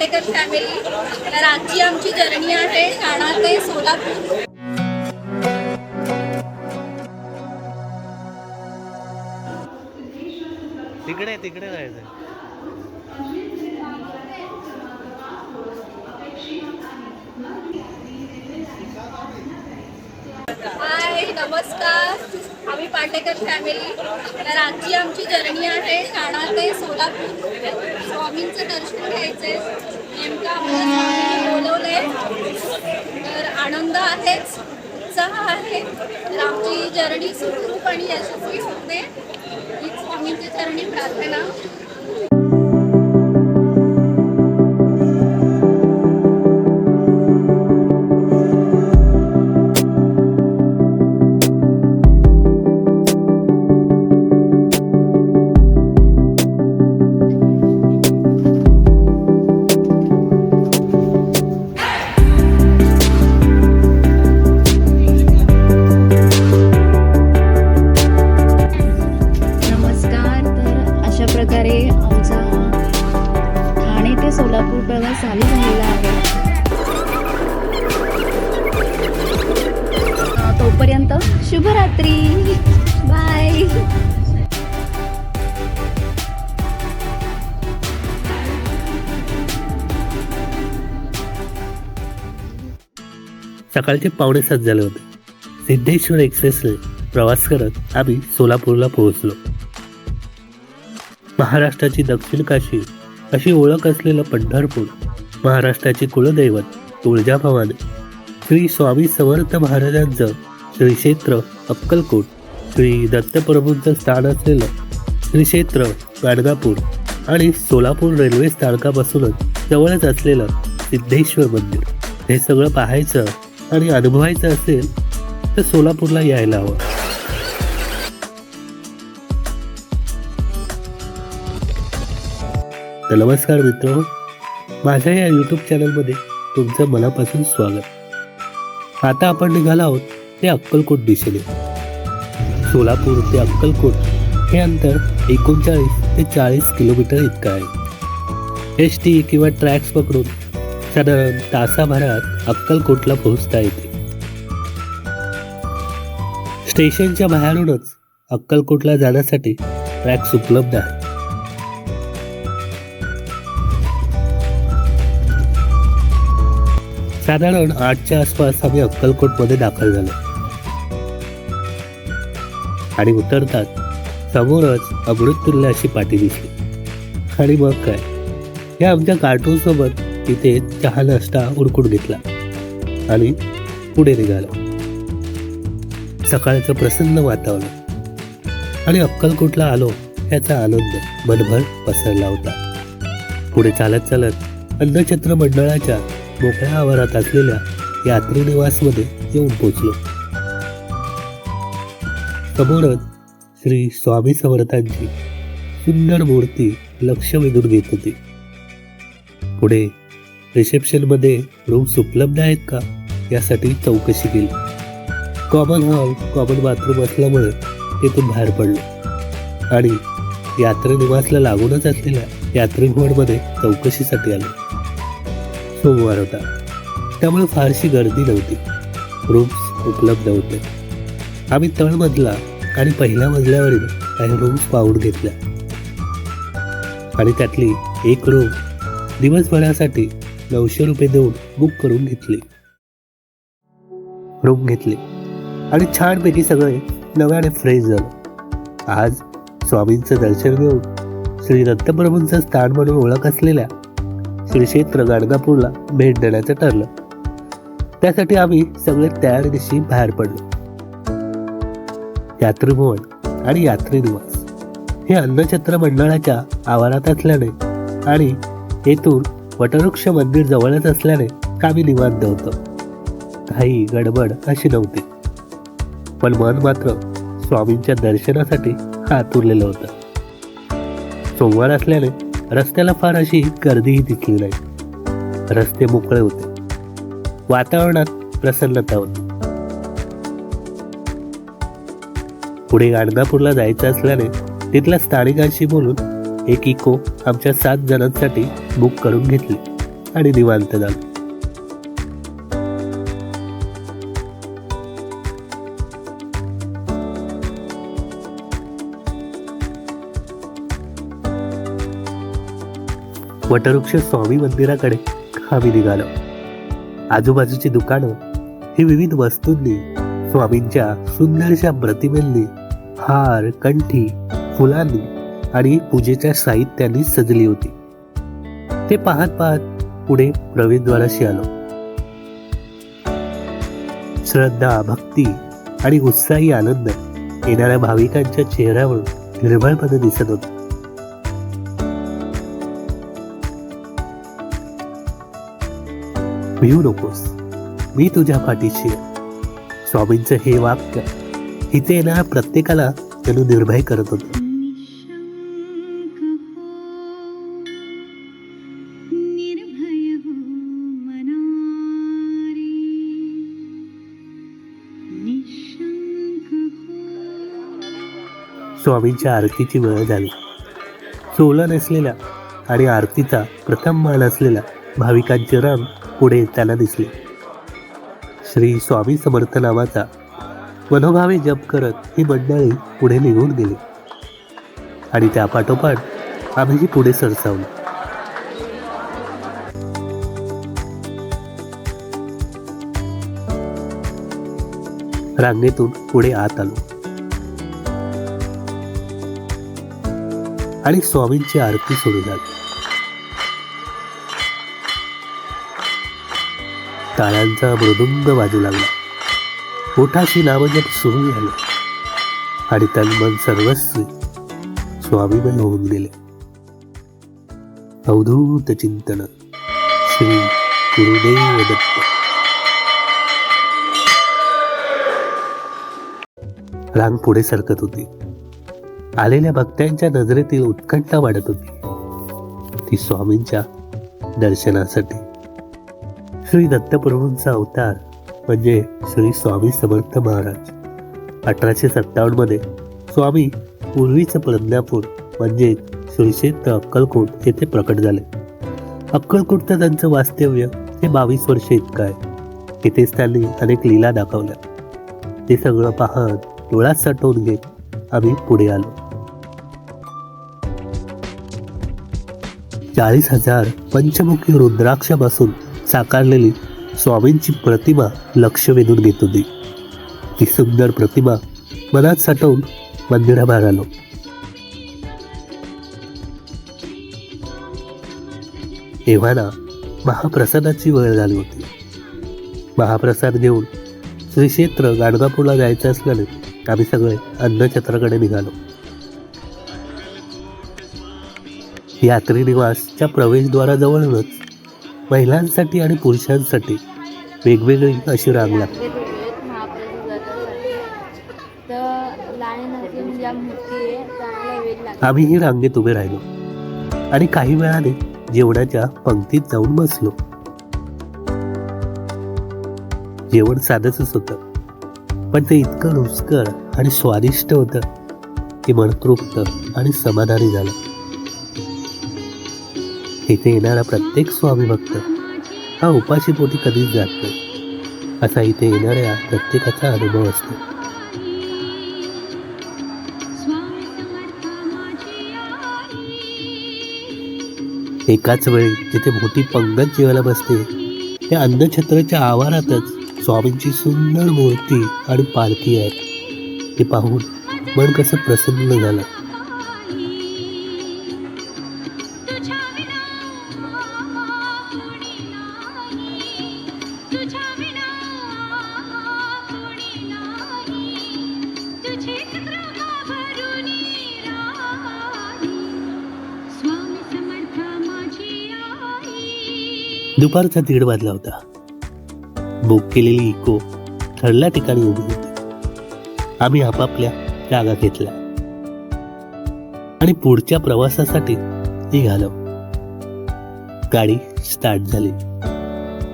Patekar family तर आजची आमची जर्नी आहे ठाणा ते सोलापूर. तिकडे तिकडे जायचं हाय नमस्कार. आम्ही पाटेकर फॅमिली तर आजची आमची जर्नी आहे ठाणा ते सोलापूर. स्वामींचं दर्शन घ्यायचंय. नेमकं बोलवलंय. तर आनंद आहेच उत्साह आहे. तर आमची जर्नी सुखरूप आणि यशस्वी होते. हीच स्वामींची चरणी प्रार्थना. सकाळचे पावणे सात झाले होते. सिद्धेश्वर एक्सप्रेसने प्रवास करत आम्ही सोलापूरला पोहोचलो. महाराष्ट्राची दक्षिण काशी अशी ओळख असलेलं पंढरपूर महाराष्ट्राचे कुलदैवत तुळजाभवानी श्री स्वामी समर्थ महाराजांचं श्री क्षेत्र अक्कलकोट श्री दत्तप्रभूंचं स्थान असलेलं श्री क्षेत्र गाणगापूर आणि सोलापूर रेल्वे स्थानकापासूनच जवळच असलेलं सिद्धेश्वर मंदिर. हे सगळं पाहायचं आणि अनुभवायचं असेल तर सोलापूरला यायला हवं. तर नमस्कार मित्र माझ्या या यूट्यूब चॅनलमध्ये तुमचं मनापासून स्वागत. आता आपण निघालो आहोत ते अक्कलकोट दिशेने. सोलापूर ते अक्कलकोट हे अंतर एकोणचाळीस ते चाळीस किलोमीटर इतकं आहे. एस टी किंवा ट्रॅक्स पकडून साधारण तासाभरात अक्कलकोटला पोहोचता येते. स्टेशनच्या बाहेरूनच अक्कलकोटला जाण्यासाठी ट्रॅक्स उपलब्ध आहेत. साधारण आठच्या आसपास आम्ही अक्कलकोटमध्ये दाखल झालो. आणि उतरतात समोरच अमृततुल्य अशी पाठी दिसली. आणि मग काय? या आमच्या कार्टून सोबत तिथे चहा नाश्ता उडकून घेतला आणि पुढे निघालो. सकाळचं प्रसन्न वातावरण. आणि अक्कलकोटला आलो याचा आनंद मनभर पसरला होता. पुढे चालत चालत अन्नछत्र मंडळाच्या मोकळ्या आवारात असलेल्या यात्री निवासमध्ये येऊन पोचलो समोरच श्री स्वामी समर्थांची सुंदर मूर्ती लक्ष वेधून घेत होती. पुढे रिसेप्शनमध्ये रूम्स उपलब्ध आहेत का? यासाठी चौकशी केली. कॉमन हॉल कॉमन बाथरूम असल्यामुळे तिथून बाहेर पडलो. आणि यात्रेनिवासला लागूनच असलेल्या यात्री भवनमध्ये चौकशीसाठी आलो. सोमवार होता. त्यामुळे फारशी गर्दी नव्हती. रूम्स उपलब्ध होते. आम्ही तळमजला आणि पहिल्या मजल्यावरील काही रूम्स पाहून घेतल्या. आणि त्यातली एक रूम दिवसभरासाठी नऊशे रुपये देऊन बुक करून घेतली. रूम घेतली. आणि छानपैकी सगळे नव्याने फ्रेश झालं. आज स्वामींचं दर्शन घेऊन श्री दत्तप्रभूंचं स्थान म्हणून ओळख असलेल्या श्री क्षेत्र गाणगापूरला भेट देण्याचं ठरलं. त्यासाठी आम्ही सगळे तयारीनिशी बाहेर पडलो. यात्रीभवन आणि यात्री निवास हे अन्नछत्र मंडळाच्या आवारात असल्याने आणि येथून वटवृक्ष मंदिर जवळच असल्याने कामी निवांत होतं काही गडबड अशी नव्हती. पण मन मात्र स्वामींच्या दर्शनासाठी आतुरलेलं होतं. सोमवार असल्याने रस्त्याला फार अशी गर्दीही दिसली नाही. रस्ते मोकळे होते. वातावरणात प्रसन्नता होती. पुढे गाणगापूरला जायचं असल्याने तिथल्या स्थानिकांशी बोलून एक इको आमच्या सात जणांसाठी बुक करून घेतली आणि निवांत झालो वटवृक्ष स्वामी मंदिराकडे आम्ही निघालो. आजूबाजूची दुकानं ही विविध वस्तूंनी स्वामींच्या सुंदरशा प्रतिमेंनी हार कंठी फुलांनी आणि पूजेच्या साहित्याने सजली होती. ते पाहत पाहत पुढे प्रवेशद्वाराशी आलो. श्रद्धा भक्ती आणि उत्साही आनंद येणाऱ्या भाविकांच्या चेहऱ्यावर निर्भयपणे दिसत होत. भिऊ नकोस मी तुझ्या पाठीशी स्वामींचं हे वाक्य इथे येणाऱ्या प्रत्येकाला जणू निर्भय करत होतं. स्वामींच्या आरतीची वेळ झाली. सोला नसलेल्या आणि आरतीचा प्रथम मान असलेला भाविकांचे राम पुढे त्याला दिसले. श्री स्वामी समर्थ नावाचा मनोभावे जप करत ही मंडळी पुढे निघून गेली. आणि त्या पाठोपाठ आम्हीही पुढे सरसावलो. रांगेतून पुढे आत आलो. आणि स्वामींची आरती सुरू झाली. टाळ्यांचा मृदुंग वाजू लागला. मोठाशी नामजप सुरू झाले. आणि तन मन सर्वस्वी स्वामीमय होऊन गेले. अवधूत चिंतन श्री गुरुदेव दत्त. रांग पुढे सरकत होती. आलेल्या भक्तांच्या नजरेतील उत्कंठा वाढत होती. ती स्वामींच्या दर्शनासाठी श्री दत्तप्रभूंचा अवतार म्हणजे श्री स्वामी समर्थ महाराज. अठराशे सत्तावन्नमध्ये स्वामी पूर्वीचं प्रज्ञापूर म्हणजे श्री अक्कलकोट येथे प्रकट झाले. अक्कलकोटचं त्यांचं वास्तव्य हे बावीस वर्ष इतकं आहे. तिथेच त्यांनी अनेक लीला दाखवल्या. ते सगळं पाहत डोळ्यात साठवून घेत आम्ही पुढे आलो. चाळीस हजार पंचमुखी रुद्राक्षापासून साकारलेली स्वामींची प्रतिमा लक्ष वेधून घेत होती. ती सुंदर प्रतिमा मनात साठवून मंदिराबाहेर आलो. एव्हाना महाप्रसादाची वेळ झाली होती. महाप्रसाद घेऊन श्री क्षेत्र गाणगापूरला जायचं असल्याने आम्ही सगळे अन्नछत्राकडे निघालो. यात्री निवासच्या प्रवेशद्वाराजवळच महिलांसाठी आणि पुरुषांसाठी वेगवेगळी अशी रांग लागते आम्ही ही रांगेत उभे राहिलो आणि काही वेळाने जेवणाच्या पंक्तीत जाऊन बसलो. जेवण साधंच होतं. पण ते इतकं रुचकर आणि स्वादिष्ट होतं की मन तृप्त आणि समाधानी झालं. इथे येणारा प्रत्येक स्वामी भक्त हा उपाशी पोटी कधीच जात नाही. असा इथे येणाऱ्या प्रत्येकाचा अनुभव असतो. एकाच वेळी जिथे मोठी पंगत जेवायला बसते त्या अन्नछत्राच्या आवारातच स्वामींची सुंदर मूर्ती आणि पालखी आहे ते पाहून मन कसं प्रसन्न झालं. दुपारचा दीड वाजला होता. बुक केलेली इको ठरल्या ठिकाणी उभी होती. आम्ही आपापल्या जागा घेतल्या. आणि पुढच्या प्रवासासाठी निघालो. गाडी स्टार्ट झाली.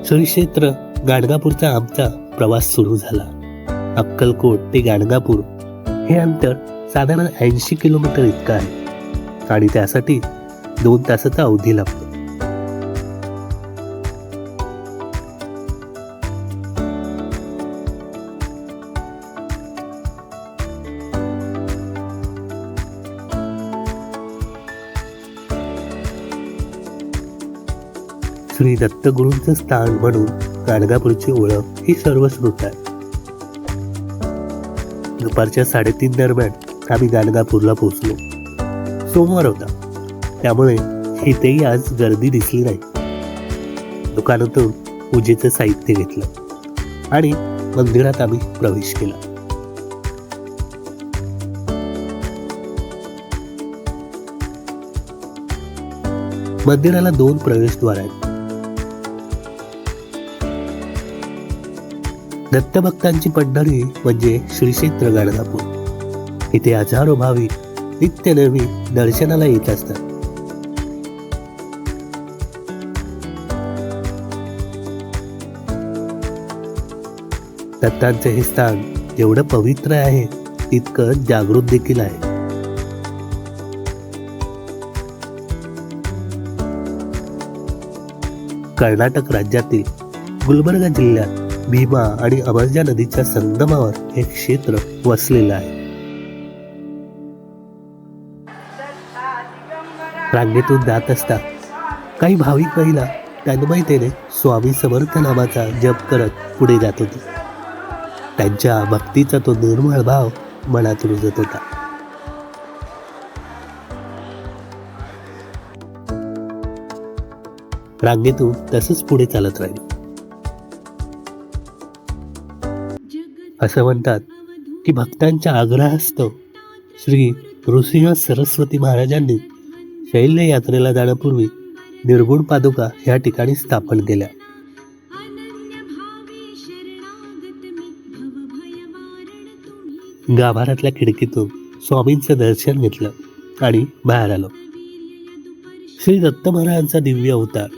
श्रीक्षेत्र गाणगापूरचा आमचा प्रवास सुरू झाला. अक्कलकोट ते गाणगापूर हे अंतर साधारण ऐंशी किलोमीटर इतकं आहे. आणि त्यासाठी दोन तासाचा अवधी लागतो. श्री दत्तगुरूंचं स्थान म्हणून गाणगापूरची ओळख ही सर्वश्रुत आहे. दुपारच्या साडेतीन दरम्यान आम्ही गाणगापूरला पोहोचलो. सोमवार होता. त्यामुळे इथेही आज गर्दी दिसली नाही. दुकानातून पूजेचं साहित्य घेतलं आणि मंदिरात आम्ही प्रवेश केला. मंदिराला दोन प्रवेशद्वार आहेत. दत्तभक्तांची पंढरी म्हणजे श्रीक्षेत्र गाणगापूर इथे हजारो भाविक नित्य नवी दर्शनाला येत असतात. दत्तांचे हे स्थान जेवढं पवित्र आहे तितकं जागृत देखील आहे. कर्नाटक राज्यातील गुलबर्गा जिल्ह्यात भीमा आणि अमरजा नदीच्या संगमावर हे क्षेत्र वसलेलं आहे. रांगेतून जात असता काही भाविक महिला तन्मयतेने स्वामी समर्थ नामाचा जप करत पुढे जात होती. त्यांच्या भक्तीचा तो निर्मळ भाव मनात रुजत होता. रांगेतून तसंच पुढे चालत राहील. असं म्हणतात की भक्तांच्या आग्रहास्तव श्री नृसिंह सरस्वती महाराजांनी शैल्य यात्रेला जाण्यापूर्वी निर्गुण पादुका या ठिकाणी स्थापन केल्या. गाभारातल्या खिडकीतून स्वामींचं दर्शन घेतलं आणि बाहेर आलो. श्री दत्त महाराजांचा दिव्य अवतार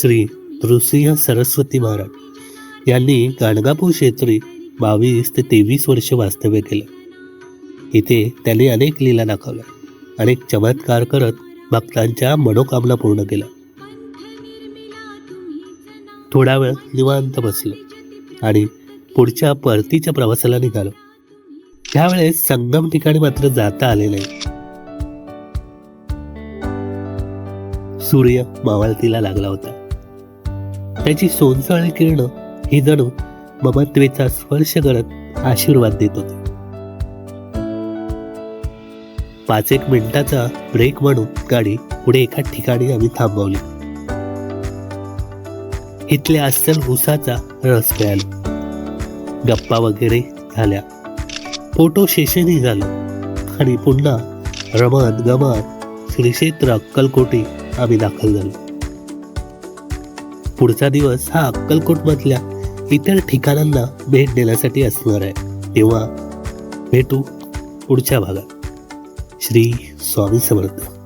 श्री नृसिंह सरस्वती महाराज यांनी गाणगापूर क्षेत्री बावीस ते तेवीस वर्ष वास्तव्य केलं. इथे त्याने अनेक लीला दाखवल्या. अनेक चमत्कार करत भक्तांच्या मनोकामना पूर्ण केल्या. थोडा वेळ निवांत बसलो आणि पुढच्या परतीच्या प्रवासाला निघालो. त्यावेळेस संगम ठिकाणी मात्र जाता आले नाही. सूर्य मावळतीला लागला होता. त्याची सोनसळी किरण ही जणू ममत्वेचा स्पर्श करत आशीर्वाद देत होते. पाच एक मिनिटाचा ब्रेक म्हणून गाडी पुढे एका ठिकाणी आम्ही थांबवली. इथल्या अस्सल उसाचा रस प्यायलो गप्पा वगैरे झाल्या. फोटो सेशनही झालं. आणि पुन्हा रमत गमत श्रीक्षेत्र अक्कलकोटी आम्ही दाखल झालो. पुढचा दिवस हा अक्कलकोट मधल्या इतर ठिकाणांना भेट देण्यासाठी असणार आहे. तेव्हा भेटू पुढच्या भागात. श्री स्वामी समर्थ.